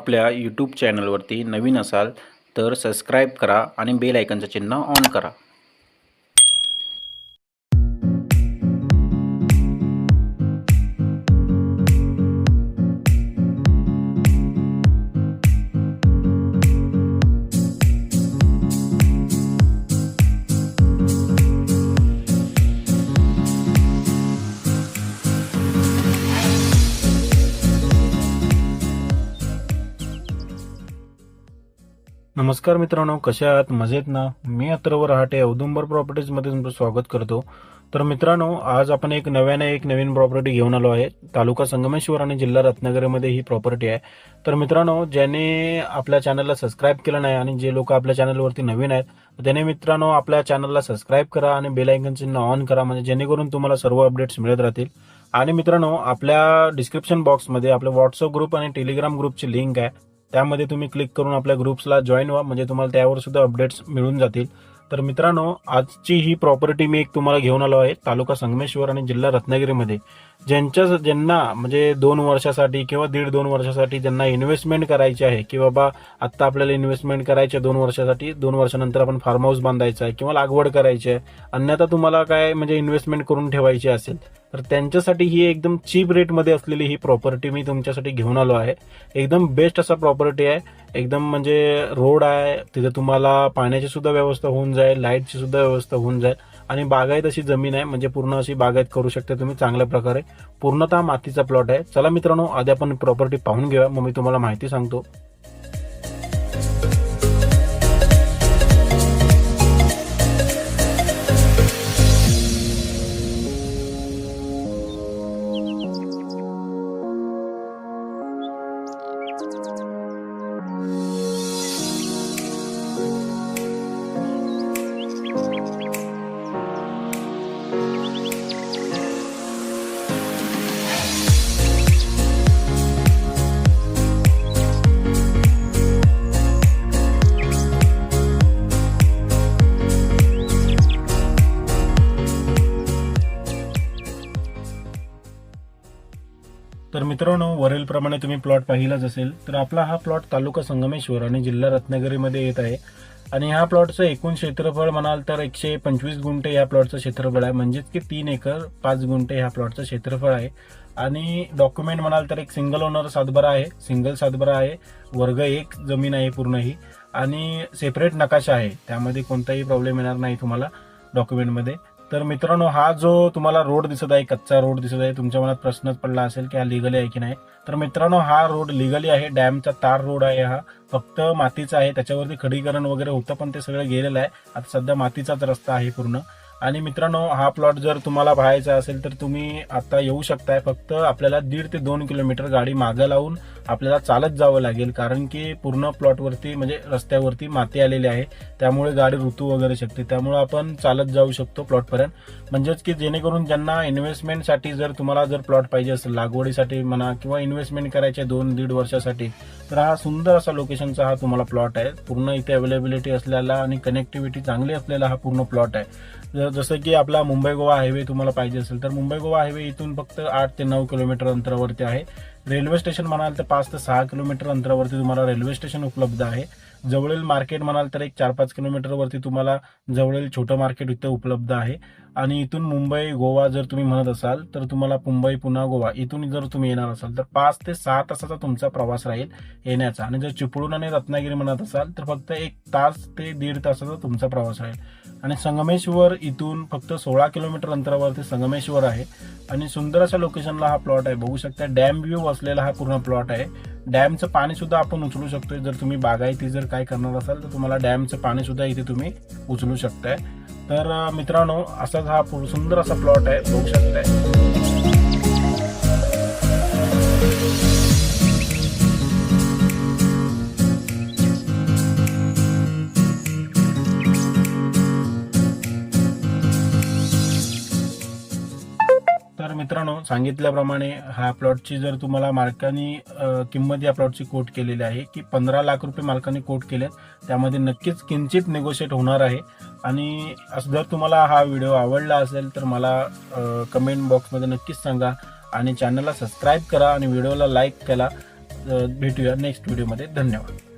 आपल्या यूट्यूब चॅनलवरती नवीन असाल तर सबस्क्राईब करा आणि बेल आयकनचं चिन्ह ऑन करा. नमस्कार मित्रांनो कसे आहात? मजेत ना? मी अत्रवर रहाटे औदुंबर प्रॉपर्टीजमध्ये तुमचं स्वागत करतो. तर मित्रांनो आज आपण एक नव्याने एक नवीन प्रॉपर्टी घेऊन आलो आहे. तालुका संगमेश्वर आणि जिल्हा रत्नागिरीमध्ये ही प्रॉपर्टी आहे. तर मित्रांनो ज्याने आपल्या चॅनलला सबस्क्राईब केलं नाही आणि जे लोक आपल्या चॅनलवरती नवीन आहेत त्याने मित्रांनो आपल्या चॅनलला सबस्क्राईब करा आणि बेल आयकन चिन्ह ऑन करा म्हणजे जेणेकरून तुम्हाला सर्व अपडेट्स मिळत राहतील. आणि मित्रांनो आपल्या डिस्क्रिप्शन बॉक्समध्ये आपल्या व्हॉट्सअप ग्रुप आणि टेलिग्राम ग्रुपची लिंक आहे. त्यामध्ये तुम्ही क्लिक करून आपल्या ग्रुप्सला जॉईन व्हा. म्हणजे तुम्हाला त्यावर सुद्धा अपडेट्स मिळून जातील. तर मित्रांनो आजची ही प्रॉपर्टी मी एक तुम्हाला घेऊन आलो आहे. तालुका संगमेश्वर आणि जिल्हा रत्नागिरीमध्ये. ज्यांच्या ज्यांना म्हणजे दोन वर्षासाठी किंवा दीड दोन वर्षासाठी ज्यांना इन्व्हेस्टमेंट करायची आहे की बाबा आत्ता आपल्याला इन्व्हेस्टमेंट करायची आहे दोन वर्षासाठी दोन वर्षानंतर आपण फार्म हाऊस बांधायचा आहे किंवा लागवड करायची आहे अन्यथा तुम्हाला काय म्हणजे इन्व्हेस्टमेंट करून ठेवायची असेल तर त्यांच्यासाठी ही एकदम चीप रेटमध्ये असलेली ही प्रॉपर्टी मी तुमच्यासाठी घेऊन आलो आहे. एकदम बेस्ट असा प्रॉपर्टी आहे. एकदम म्हणजे रोड आहे तिथे तुम्हाला पाण्याची सुद्धा व्यवस्था होऊन जाईल लाईटची सुद्धा व्यवस्था होऊन जाईल. आणि बागायत अशी जमीन आहे म्हणजे पूर्ण अशी बागायत करू शकता तुम्ही चांगल्या प्रकारे. पूर्णतः मातीचा प्लॉट आहे. चला मित्रांनो आधी आपण प्रॉपर्टी पाहून घेऊया. मग मी तुम्हाला माहिती सांगतो. मित्रांनो वरीलप्रमाणे तुम्ही प्लॉट पाहिलाच असेल तर आपला हा प्लॉट तालुका संगमेश्वर आणि जिल्हा रत्नागिरीमध्ये येत आहे. आणि ह्या प्लॉटचं एकूण क्षेत्रफळ म्हणाल तर एकशे पंचवीस गुंठे या प्लॉटचं क्षेत्रफळ आहे. म्हणजेच की तीन एकर पाच गुंठे ह्या प्लॉटचं क्षेत्रफळ आहे. आणि डॉक्युमेंट म्हणाल तर एक सिंगल ओनर सातबारा आहे. सिंगल सातबारा आहे. वर्ग एक जमीन आहे पूर्ण ही. आणि सेपरेट नकाशा आहे. त्यामध्ये कोणताही प्रॉब्लेम येणार नाही तुम्हाला डॉक्युमेंटमध्ये. तर मित्रांनो हा जो तुम्हाला रोड दिसत आहे कच्चा रोड दिसत आहे तुमच्या मनात प्रश्नच पडला असेल की हा लिगली आहे की नाही? तर मित्रांनो हा रोड लिगली आहे डॅमचा तार रोड आहे हा. फक्त मातीचा आहे त्याच्यावरती खडीकरण वगैरे होतं पण ते सगळं गेलेलं आहे. आता सध्या मातीचाच रस्ता आहे पूर्ण. आणि मित्रांनो हा प्लॉट जर तुम्हाला पाहायचा असेल तर तुम्ही आता येऊ शकताय. फक्त आपल्याला दीड ते दोन किलोमीटर गाडी मागं लावून आपल्याला चालत जावं लागेल. कारण की पूर्ण प्लॉटवरती म्हणजे रस्त्यावरती माती आलेली आहे. त्यामुळे गाडी ऋतू वगैरे शकते. त्यामुळे आपण चालत जाऊ शकतो प्लॉटपर्यंत म्हणजेच की जेणेकरून ज्यांना इन्व्हेस्टमेंटसाठी जर तुम्हाला जर प्लॉट पाहिजे असेल लागवडीसाठी म्हणा किंवा इन्व्हेस्टमेंट करायचे दोन दीड वर्षासाठी तर हा सुंदर असा लोकेशनचा हा तुम्हाला प्लॉट आहे. पूर्ण इथे अवेलेबिलिटी असलेला आणि कनेक्टिव्हिटी चांगली असलेला हा पूर्ण प्लॉट आहे. जर जसं की आपला मुंबई गोवा हायवे तुम्हाला पाहिजे असेल तर मुंबई गोवा हायवे इथून फक्त आठ ते नऊ किलोमीटर अंतरावरती आहे. रेल्वे स्टेशन म्हणाल तर पाच ते सहा किलोमीटर अंतरावरती तुम्हाला रेल्वे स्टेशन उपलब्ध आहे. जवळील मार्केट म्हणाल तर एक चार पाच किलोमीटरवरती तुम्हाला जवळील छोटं मार्केट इथं उपलब्ध आहे. आणि इथून मुंबई गोवा जर तुम्ही म्हणत असाल तर तुम्हाला मुंबई पुन्हा गोवा इथून जर तुम्ही येणार असाल तर पाच ते सहा तासाचा तुमचा प्रवास राहील येण्याचा. आणि जर चिपळूण आणि रत्नागिरी म्हणत असाल तर फक्त एक तास ते दीड तासाचा तुमचा प्रवास राहील. आणि संगमेश्वर इथून फक्त सोळा किलोमीटर अंतरावरती संगमेश्वर आहे. आणि सुंदर अशा लोकेशनला हा प्लॉट आहे. बघू शकता डॅम व्ह्यू असलेला हा पूर्ण प्लॉट आहे. डॅमचं पाणी सुद्धा आपण उचलू शकतोय. जर तुम्ही बागायती जर काय करणार असाल तर तुम्हाला डॅमचं पाणी सुद्धा इथे तुम्ही उचलू शकताय. तर मित्रांनो असाच हा सुंदर असा प्लॉट आहे. बघू शकताय. मित्रांनो सांगितल्याप्रमाणे ह्या प्लॉटची जर तुम्हाला मालकानी किंमत या प्लॉटची कोट केलेली आहे की पंधरा लाख रुपये मालकाने कोट केले त्यामध्ये नक्कीच किंचित निगोशिएट होणार आहे. आणि असं जर तुम्हाला हा व्हिडिओ आवडला असेल तर मला कमेंट बॉक्समध्ये नक्कीच सांगा आणि चॅनलला सबस्क्राईब करा आणि व्हिडिओला लाईक केला भेटूया नेक्स्ट व्हिडिओमध्ये धन्यवाद.